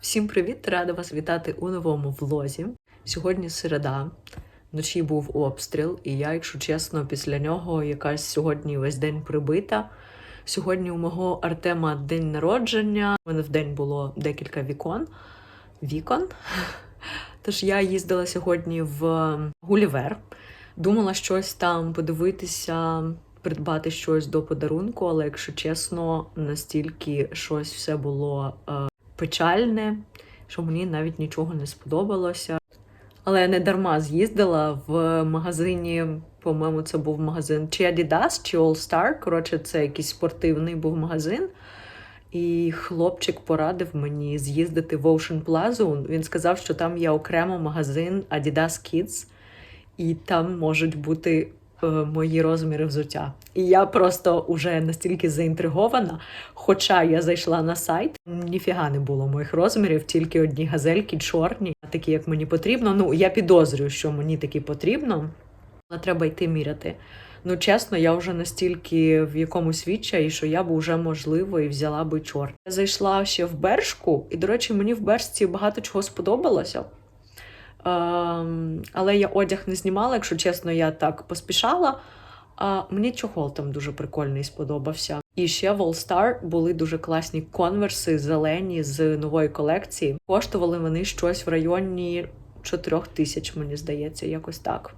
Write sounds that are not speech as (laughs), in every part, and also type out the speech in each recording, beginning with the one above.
Всім привіт! Рада вас вітати у новому влозі. Сьогодні середа, вночі був обстріл, і я, якщо чесно, після нього якась сьогодні весь день прибита. Сьогодні у мого Артема день народження. У мене в день було декілька вікон. Вікон. Тож я їздила сьогодні в Гулівер. Думала щось там подивитися, придбати щось до подарунку, але якщо чесно, настільки щось все було е, печальне, що мені навіть нічого не сподобалося. Але я не дарма з'їздила в магазині, по-моєму, це був магазин чи Adidas, чи All Star. Коротше, це якийсь спортивний був магазин. І хлопчик порадив мені з'їздити в Ocean Plaza. Він сказав, що там є окремо магазин Adidas Kids, і там можуть бути мої розміри взуття. І я просто вже настільки заінтригована. Хоча я зайшла на сайт, ніфіга не було моїх розмірів, тільки одні газельки чорні, такі, як мені потрібно. Ну, я підозрюю, що мені такі потрібно, але треба йти міряти. Ну, чесно, я вже настільки в якомусь відчаї, що я б вже можливо і взяла би чорт. Я зайшла ще в Бершку, і, до речі, мені в Бершці багато чого сподобалося. Ем, але я одяг не знімала, якщо чесно, я так поспішала. А мені чохол там дуже прикольний сподобався. І ще в All Star були дуже класні конверси зелені з нової колекції. Коштували вони щось в районі 4 тисяч, мені здається, якось так.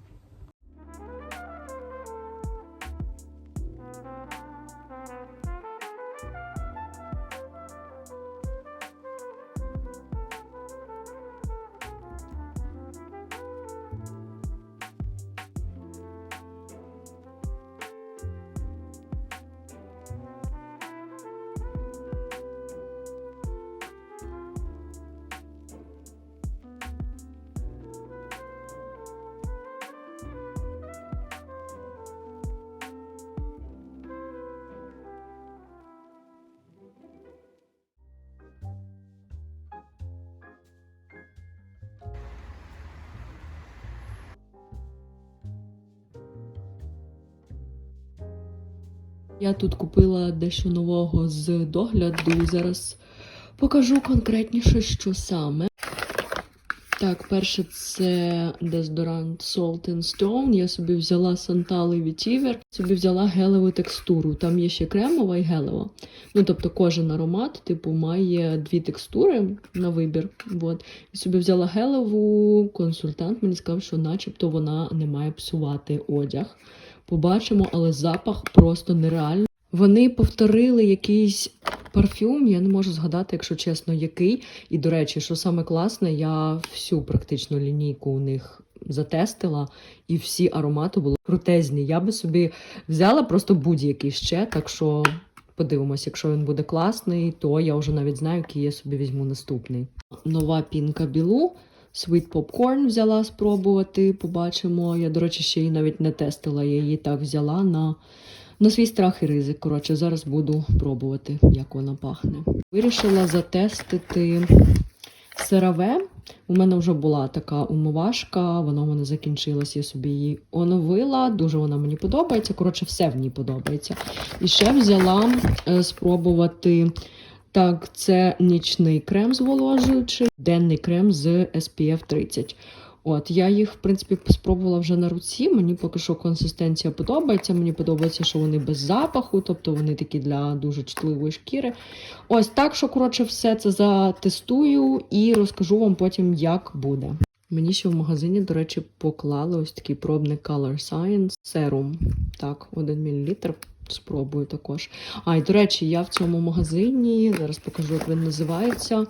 Я тут купила дещо нового з догляду. Зараз покажу конкретніше, що саме. Так, перше це дезодорант Salt and Stone. Я собі взяла Santali Vetiver, собі взяла гелеву текстуру. Там є ще кремова і гелева. Ну, тобто кожен аромат, типу, має дві текстури на вибір. От. І собі взяла гелеву, консультант мені сказав, що начебто вона не має псувати одяг. Побачимо, але запах просто нереальний. Вони повторили якийсь парфюм, я не можу згадати, якщо чесно, який. І, до речі, що саме класне, я всю практично лінійку у них затестила, і всі аромати були крутезні. Я би собі взяла просто будь-який ще, так що подивимось, якщо він буде класний, то я вже навіть знаю, який я собі візьму наступний. Нова пінка білу. Sweet Popcorn взяла спробувати, побачимо. Я, до речі, ще її навіть не тестила, я її так взяла на, на свій страх і ризик. Коротше, зараз буду пробувати, як вона пахне. Вирішила затестити CeraVe. У мене вже була така умивашка, вона у мене закінчилась, я собі її оновила. Дуже вона мені подобається. Коротше, все в ній подобається. І ще взяла е, спробувати. Так, це нічний крем зволожуючий, денний крем з SPF 30. От, я їх, в принципі, спробувала вже на руці. Мені поки що консистенція подобається. Мені подобається, що вони без запаху, тобто вони такі для дуже чутливої шкіри. Ось так, що, коротше, все це затестую і розкажу вам потім, як буде. Мені ще в магазині, до речі, поклали ось такий пробник Color Science Serum. Так, 1 мл. Спробую також. А, і до речі, я в цьому магазині, зараз покажу, як він називається.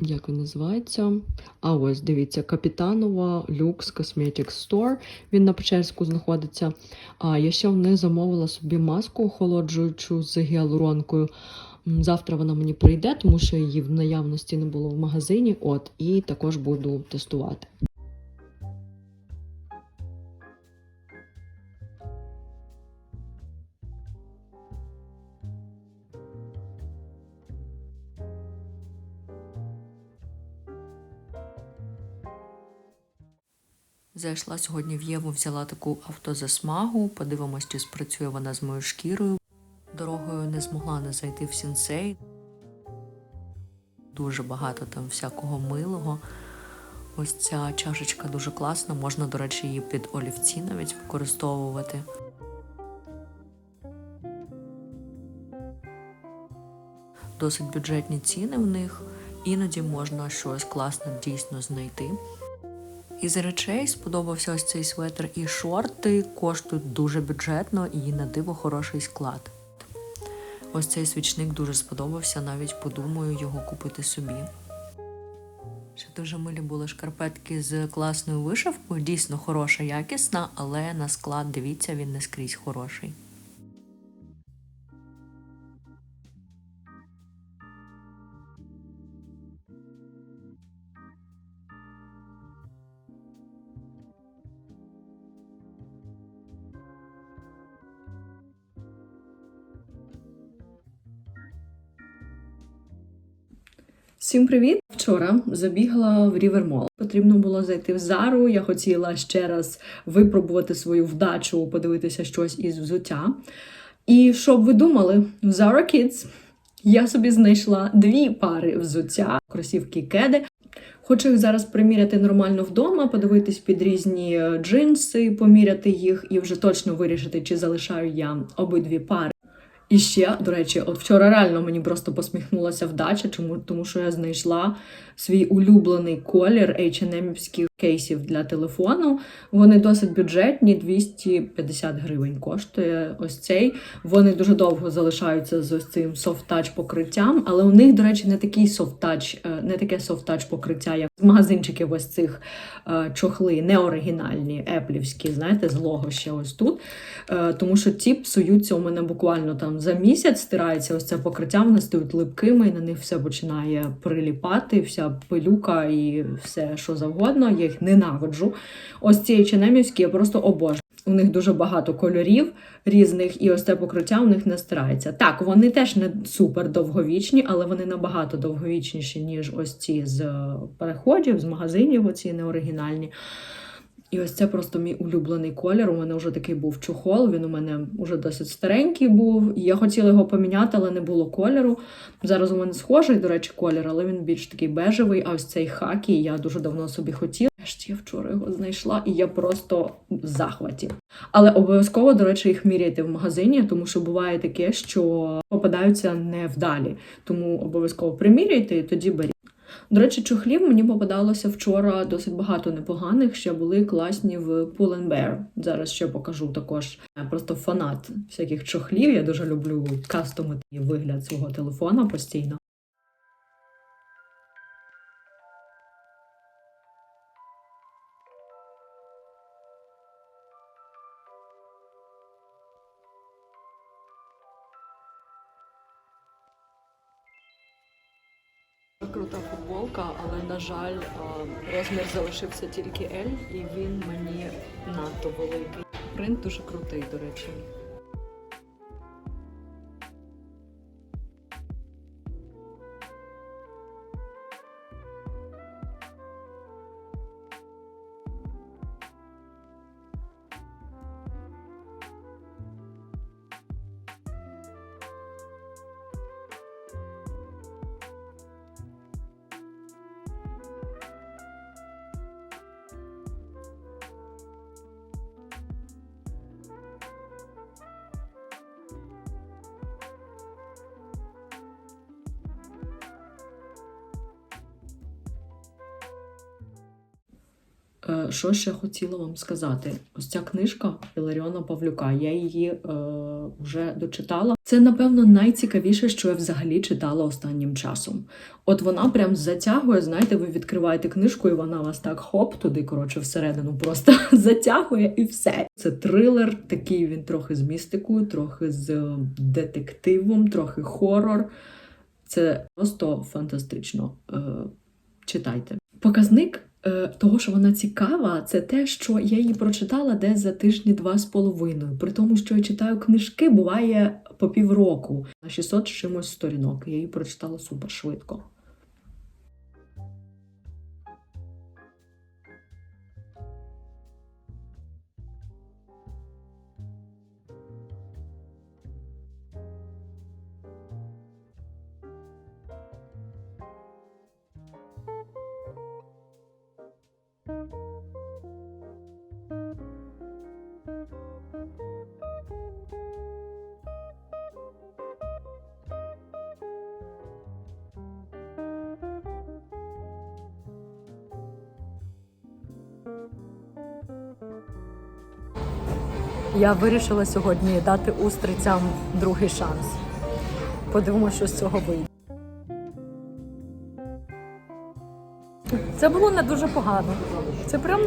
Як він називається? А ось дивіться, Капітанова Lux Cosmetics Store. Він на Печерську знаходиться. А я ще в них замовила собі маску охолоджуючу з гіалуронкою. Завтра вона мені прийде, тому що її в наявності не було в магазині. От, і також буду тестувати. Зайшла сьогодні в Єву, взяла таку автозасмагу. Подивимось, чи спрацює вона з моєю шкірою. Дорогою не змогла не зайти в сінсей. Дуже багато там всякого милого. Ось ця чашечка дуже класна. Можна, до речі, її під олівці навіть використовувати. Досить бюджетні ціни в них. Іноді можна щось класне дійсно знайти. Із речей сподобався ось цей светр і шорти коштують дуже бюджетно і на диво хороший склад. Ось цей свічник дуже сподобався, навіть подумаю його купити собі. Ще дуже милі були шкарпетки з класною вишивкою, дійсно хороша, якісна, але на склад дивіться, він не скрізь хороший. Всім привіт! Вчора забігла в Рівермол. Потрібно було зайти в Зару. Я хотіла ще раз випробувати свою вдачу, подивитися щось із взуття. І що б ви думали? В Zara Kids я собі знайшла дві пари взуття, кросівки кеди. Хочу їх зараз приміряти нормально вдома, подивитись під різні е, джинси, поміряти їх і вже точно вирішити, чи залишаю я обидві пари. І ще, до речі, от вчора реально мені просто посміхнулася вдача, чому тому що я знайшла свій улюблений колір H&M-івських кейсів для телефону. Вони досить бюджетні, 250 гривень коштує ось цей. Вони дуже довго залишаються з ось цим софт-тач покриттям, але у них, до речі, не такий софт-тач, е, не таке софт-тач покриття, як з магазинчиків ось цих е, чохли, не оригінальні, еплівські, знаєте, з лого ще ось тут. Е, Тому що ті псуються у мене буквально там за місяць, стирається ось це покриття, вони стають липкими, і на них все починає приліпати, вся пилюка і все, що завгодно. Я їх ненавиджу. Ось ці H&M-івські я просто обожнюю. У них дуже багато кольорів різних, і ось це покриття у них не стирається. Так, вони теж не супер довговічні, але вони набагато довговічніші, ніж ось ці з е, переходів, з магазинів, оці неоригінальні. І ось це просто мій улюблений колір. У мене вже такий був чохол. Він у мене вже досить старенький був. Я хотіла його поміняти, але не було кольору. Зараз у мене схожий, до речі, колір, але він більш такий бежевий. А ось цей хакі я дуже давно собі хотіла. Аж я вчора його знайшла, і я просто в захваті. Але обов'язково, до речі, їх міряйте в магазині, тому що буває таке, що попадаються невдалі. Тому обов'язково приміряйте і тоді беріть. До речі, чохлів мені попадалося вчора досить багато непоганих. Ще були класні в Pull Bear. Зараз ще покажу також. Я просто фанат всяких чохлів. Я дуже люблю кастомити вигляд свого телефона постійно. На жаль, розмір залишився тільки L, і він мені надто великий. Принт дуже крутий, до речі. Що ще хотіла вам сказати? Ось ця книжка Іларіона Павлюка. Я її е, вже дочитала. Це, напевно, найцікавіше, що я взагалі читала останнім часом. От вона прям затягує, знаєте, ви відкриваєте книжку, і вона вас так хоп туди, коротше, всередину просто (laughs) затягує і все. Це трилер, такий він трохи з містикою, трохи з е, детективом, трохи хорор. Це просто фантастично. Е, читайте. Показник е, того, що вона цікава, це те, що я її прочитала десь за тижні два з половиною. При тому, що я читаю книжки, буває по півроку на 600 з чимось сторінок. Я її прочитала супер швидко. Я вирішила сьогодні дати устрицям другий шанс. Подивимося, що з цього вийде. Це було не дуже погано. Це прям,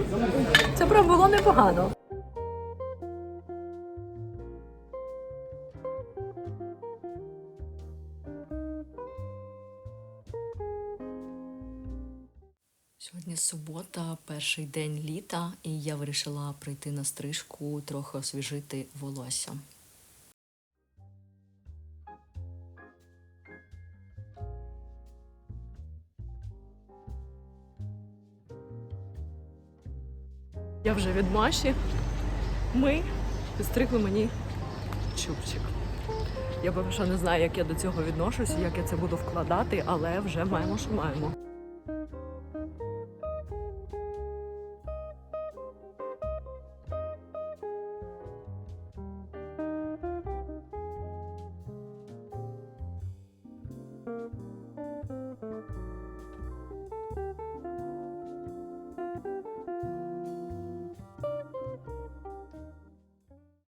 це прям було непогано. Сьогодні субота, перший день літа, і я вирішила прийти на стрижку, трохи освіжити волосся. Я вже від Маші. Ми підстригли мені чубчик. Я поки що не знаю, як я до цього відношусь, як я це буду вкладати, але вже маємо, що маємо.